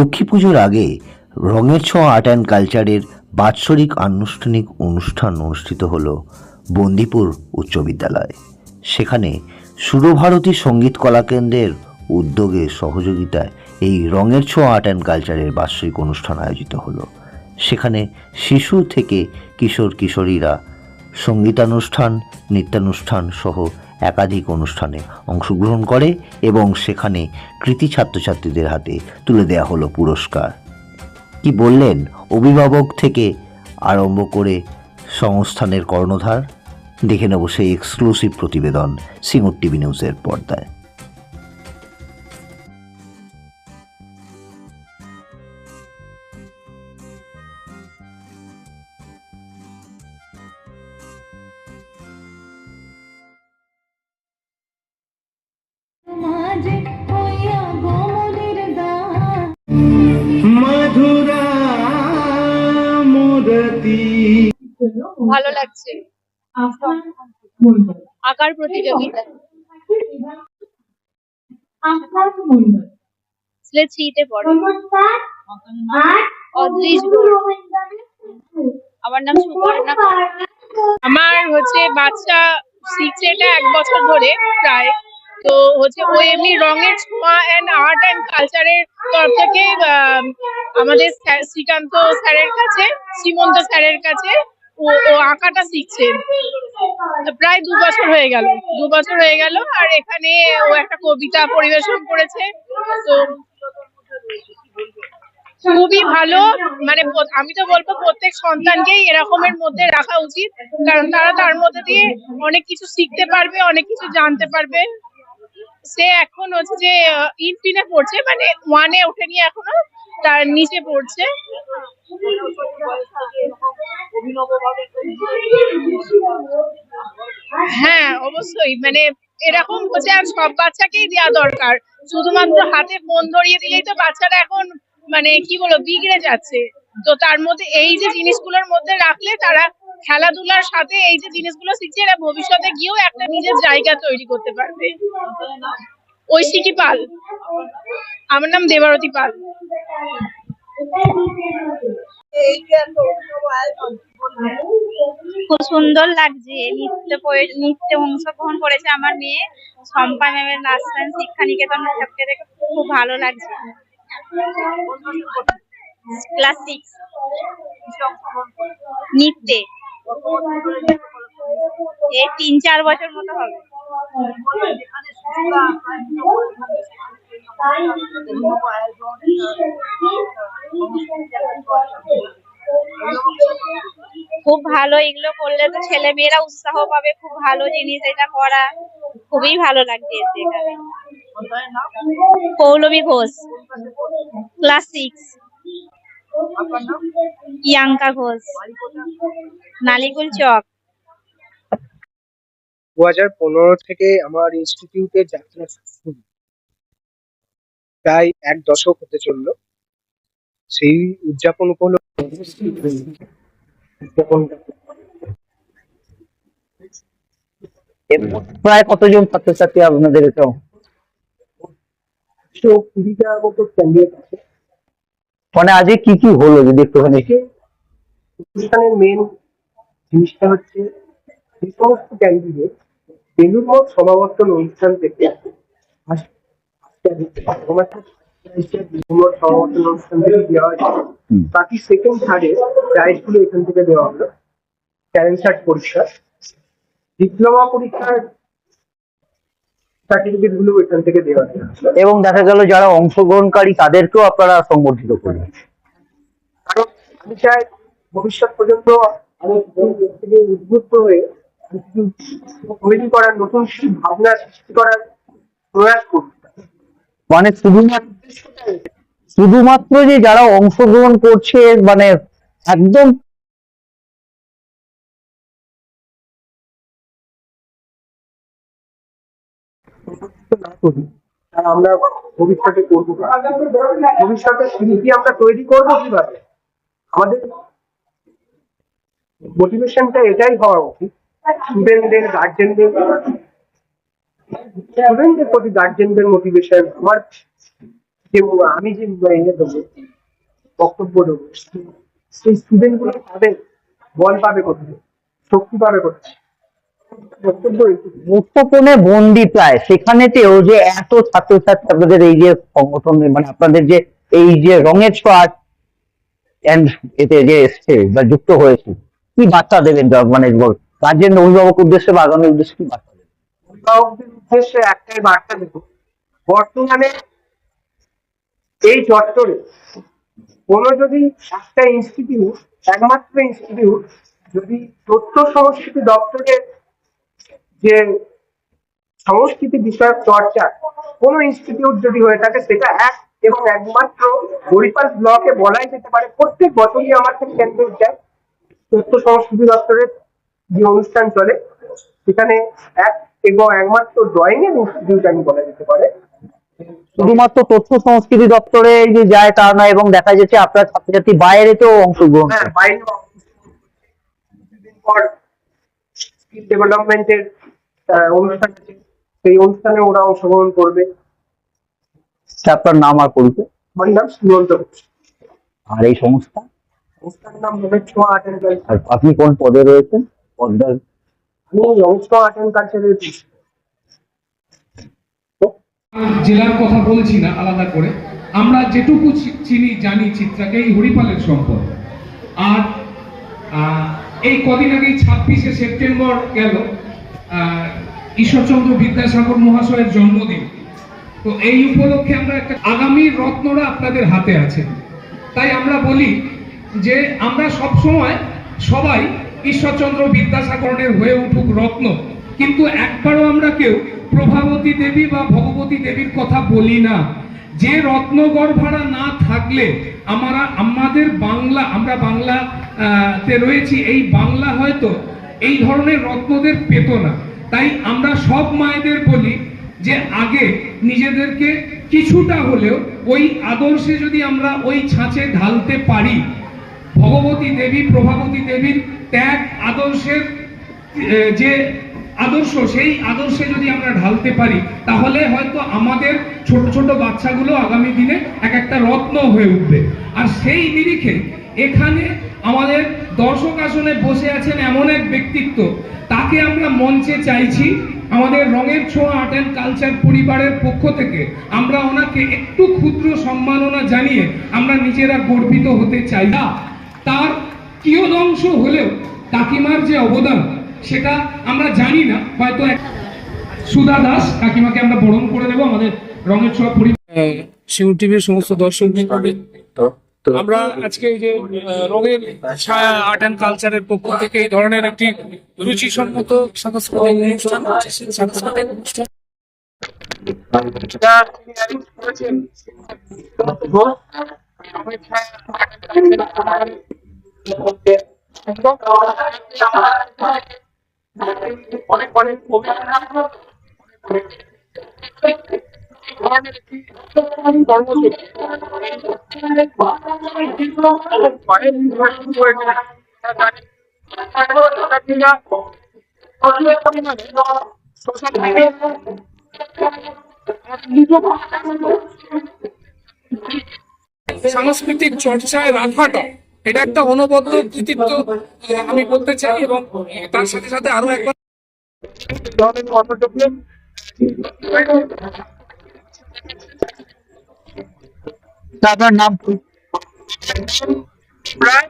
লক্ষ্মী পুজোর আগে রঙের ছোঁয়া আর্ট অ্যান্ড কালচারের বাৎসরিক আনুষ্ঠানিক অনুষ্ঠান অনুষ্ঠিত হল বন্দিপুর উচ্চ বিদ্যালয়। সেখানে সুরভারতী সংগীত কলাকেন্দ্রের উদ্যোগে সহযোগিতায় এই রঙের ছোঁয়া আর্ট অ্যান্ড কালচারের বার্ষিক অনুষ্ঠান আয়োজিত হলো। সেখানে শিশু থেকে কিশোর কিশোরীরা সঙ্গীতানুষ্ঠান, নৃত্যানুষ্ঠান সহ একাধিক অনুষ্ঠানে অংশগ্রহণ করে এবং সেখানে কৃতি ছাত্রছাত্রীদের হাতে তুলে দেওয়া হলো পুরস্কার। কি বললেন অভিভাবক থেকে আরম্ভ করে সংস্থানের কর্ণধার? দেখে নেব সেই এক্সক্লুসিভ প্রতিবেদন সিঙ্গুর টিভি নিউজের পর্দায়। ভালো লাগছে। আঁকার প্রতিযোগিতা। স্লেট থ্রিতে পড়ে। আমার নাম সুবর্ণা আমার হচ্ছে বাচ্চা শিখছে এটা এক বছর ধরে প্রায়। তো হচ্ছে ও এমনি রঙের ছোঁয়া অ্যান্ড আর্ট অ্যান্ড কালচারের তরফ থেকে আমাদের শ্রীকান্ত স্যারের কাছে শ্রীমন্ত স্যারের কাছে ও আঁকাটা শিখছে। প্রায় দু বছর হয়ে গেল। দু বছর হয়ে গেল, আর এখানে ও একটা কবিতা পরিবেশন করেছে। তো খুবই ভালো মানে আমি তো বলব প্রত্যেক সন্তানকেই এরকমের মধ্যে রাখা উচিত, কারণ তারা তার মধ্যে দিয়ে অনেক কিছু শিখতে পারবে, অনেক কিছু জানতে পারবে। সে এখন হচ্ছে যে ইনফিনে পড়ছে মানে ওয়ানে ওঠেনি এখনও, তার নিচে পড়ছে। হ্যাঁ অবশ্যই। মানে এরকম হচ্ছে আর সব বাচ্চাকেই দেওয়া দরকার। শুধুমাত্র হাতে ফোন ধরিয়ে দিলেই তো বাচ্চারা এখন মানে কি বলব, বিগড়ে যাচ্ছে। তো তার মধ্যে এই যে জিনিসগুলোর মধ্যে রাখলে তারা খেলাধুলার সাথে এই যে জিনিসগুলো শিখছে, এরা ভবিষ্যতে গিয়েও একটা নিজের জায়গা তৈরি করতে পারবে। ঐশিকি পাল। আমার নাম দেবারতী পাল। খুব সুন্দর লাগছে। নৃত্য নৃত্যে অংশগ্রহণ করেছে আমার মেয়ে শম্পা ম্যামের নাচ শিক্ষা নিকেতন দেখে খুব ভালো লাগছে। Class six. নৃত্যে। এই তিন চার বছর মতো হবে। খুব ভালো, এগুলো করলে তো ছেলে মেয়েরা উৎসাহ পাবে, খুব ভালো জিনিস এটা করা। খুবই ভালো এখানে পৌলমী ঘোষ ক্লাস সিক্স প্রিয়াঙ্কা ঘোষ নালিকুল চক। দু হাজার পনেরো থেকে আমার ইনস্টিটিউটের যাত্রা শুরু। প্রায় এক দশক হতে চলল। সেই উদযাপন উপলক্ষে প্রায় কতজন ছাত্রছাত্রী আপনাদের এটা একশো কুড়িটার মতো ক্যান্ডিডেট আছে মানে আজকে কি কি হলো যদি একটুখানি অনুষ্ঠানের মেন জিনিসটা হচ্ছে যে সমস্ত ক্যান্ডিডেট মঠ সমাবর্তন অনুষ্ঠান থেকে বাকি সেকেন্ড থার্ডে প্রাইজগুলো এখান থেকে দেওয়া হলো ট্যালেন্ট সার্ট পরীক্ষা। ডিপ্লোমা পরীক্ষার সার্টিফিকেটগুলো এখান থেকে দেওয়া হলো এবং দেখা গেল যারা অংশগ্রহণকারী তাদেরকেও আপনারা সংবর্ধিত করলেন কারণ আমি চাই ভবিষ্যৎ পর্যন্ত থেকে উদ্বুদ্ধ হয়ে তৈরি করার নতুন ভাবনা সৃষ্টি করার প্রয়াস করতে মানে শুধুমাত্র যে যারা অংশগ্রহণ করছে মানে একদম আমরা ভবিষ্যতে করব। ভবিষ্যতে আমরা তৈরি করব কীভাবে আমাদের মোটিভেশনটা এটাই হওয়া উচিত স্টুডেন্টদের গার্জেনদের স্টুডেন্টদের প্রতি গার্জেনদের মোটিভেশন আমার যে আমি যে ইয়ে দেবো বক্তব্য দেবো সেই স্টুডেন্টগুলো বল পাবে কোথায় শক্তি পাবে কোথায়। মুক্তপণে বন্দি প্রায়। সেখানেতেও যে এত ছাত্রছাত্রী আপনাদের এই যে সংগঠন মানে আপনাদের যে এই যে রঙের ছোঁয়াচ and এতে যে এসছে বা যুক্ত হয়েছে কি বার্তা দেবেন? মানে গার্জেন অভিভাবক উদ্দেশ্যে বা আগামী উদ্দেশ্যে কি বার্তা দেবেন? অভিভাবকদের উদ্দেশ্যে একটাই বার্তা দেব। বর্তমানে এই চত্বরে কোন যদি একটা ইনস্টিটিউট একমাত্র ইনস্টিটিউট যদি তথ্য সংস্কৃতি দপ্তরের যে সংস্কৃতি বিষয়ক চর্চা, কোন ইনস্টিটিউট যদি হয়ে থাকে, সেটা এক এবং একমাত্র হরিপাল ব্লকে বলাই যেতে পারে। প্রত্যেক বছরই আমার থেকে কেন্দ্র যায় তথ্য সংস্কৃতি দপ্তরের যে অনুষ্ঠান চলে, সেখানে এক এবং একমাত্র ড্রয়িং এর ইনস্টিটিউট আমি বলা যেতে পারে। শুধুমাত্র তথ্য সংস্কৃতি দপ্তরে যে যায় তা নয় এবং দেখা যাচ্ছে আপনার ছাত্রছাত্রী বাইরেতেও অংশগ্রহণ হ্যাঁ বাইরে পর স্কিল ডেভেলপমেন্টের অনুষ্ঠান আছে। সেই অনুষ্ঠানে ওরা অংশগ্রহণ করবে। আচ্ছা, আপনার নাম আর পরিচয়? আমার নাম সুমন্ত আর এই সংস্থা? সংস্থার নাম হবে ছোঁয়া আর্ট অ্যান্ড আর আপনি কোন পদে রয়েছেন? পদ্মার জেলার কথা বলছি না, আলাদা করে। আমরা যেটুকু চিনি, জানি চিত্রাকে, এই হরিপালের সম্পদ। আর এই কদিন আগেই ছাব্বিশে সেপ্টেম্বর গেল ঈশ্বরচন্দ্র বিদ্যাসাগর মহাশয়ের জন্মদিন। তো এই উপলক্ষে আমরা একটা আগামী রত্নরা আপনাদের হাতে আছে। তাই আমরা বলি যে, আমরা সব সময় সবাই ঈশ্বরচন্দ্র বিদ্যাসাগরের হয়ে উঠুক রত্ন। কিন্তু একবারও আমরা কেউ প্রভাবতী দেবী বা ভগবতী দেবীর কথা বলি না। যে রত্ন গর্ভারা না থাকলে আমরা, আমাদের বাংলা, আমরা বাংলা তে রয়েছি, এই বাংলা হয়তো এই ধরনের রত্নদের পেত না। তাই আমরা সব মায়েদের বলি যে আগে নিজেদেরকে কিছুটা হলেও ওই আদর্শে যদি আমরা ওই ছাঁচে ঢালতে পারি ভগবতী দেবী, প্রভাবতী দেবীর ত্যাগ আদর্শের যে আদর্শ, সেই আদর্শে যদি আমরা ঢালতে পারি, তাহলে হয়তো আমাদের ছোট ছোট বাচ্চাগুলো আগামী দিনে এক একটা রত্ন হয়ে উঠবে। আর সেই নিরিখে এখানে আমাদের দর্শক আসনে বসে আছেন এমন এক ব্যক্তিত্ব। তাকে আমরা মঞ্চে চাইছি আমাদের রঙের ছোঁয়া আর্ট অ্যান্ড কালচার পরিবারের পক্ষ থেকে। আমরা ওনাকে একটু ক্ষুদ্র সম্মাননা জানিয়ে আমরা নিজেরা গর্বিত হতে চাই। না তার কিয়দংশ হলেও কাকিমার যে অবদান সেটা আমরা জানি না। হয়তো সুধা দাস কাকিমাকে আমরা বরণ করে নেব আমাদের রঙের ছোঁয়া পরিবার শিউ টিভির সমস্ত দর্শক আমরা আজকে এই যে রঙের ছায়া আর্ট অ্যান্ড কালচারের পক্ষ থেকে এই ধরনের একটি রুচিসম্মত সাংস্কৃতিক অনুষ্ঠান সাংস্কৃতিক অনুষ্ঠান সাংস্কৃতিক চর্চায় রাখাটা এটা একটা অনবদ্য কৃতিত্ব আমি বলতে চাই এবং তার সাথে সাথে আরও একবার আপনার নাম প্রায়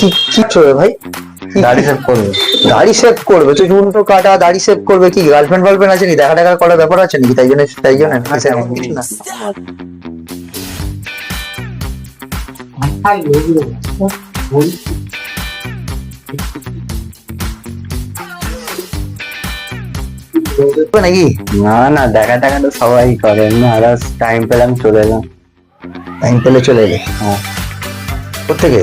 কি? কি করবে ভাই? দাড়ি সেভ করবে। দাড়ি সেভ করবে? তুই চুল তো কাটা দাড়ি সেভ করবে কি? গার্লফ্রেন্ড গার্লফ্রেন্ড আছে নাকি দেখা দেখা করার ব্যাপার আছে নাকি? তাই জন্য তাই জন্য নাকি না। নাকি? না না দেখা টাকা তো সবাই করে। না টাইম পেলাম চলে এলাম। টাইম পেলে চলে এলে? হ্যাঁ। কোথেকে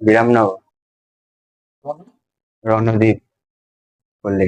বিরামনগর। রণদ্বীপ বললে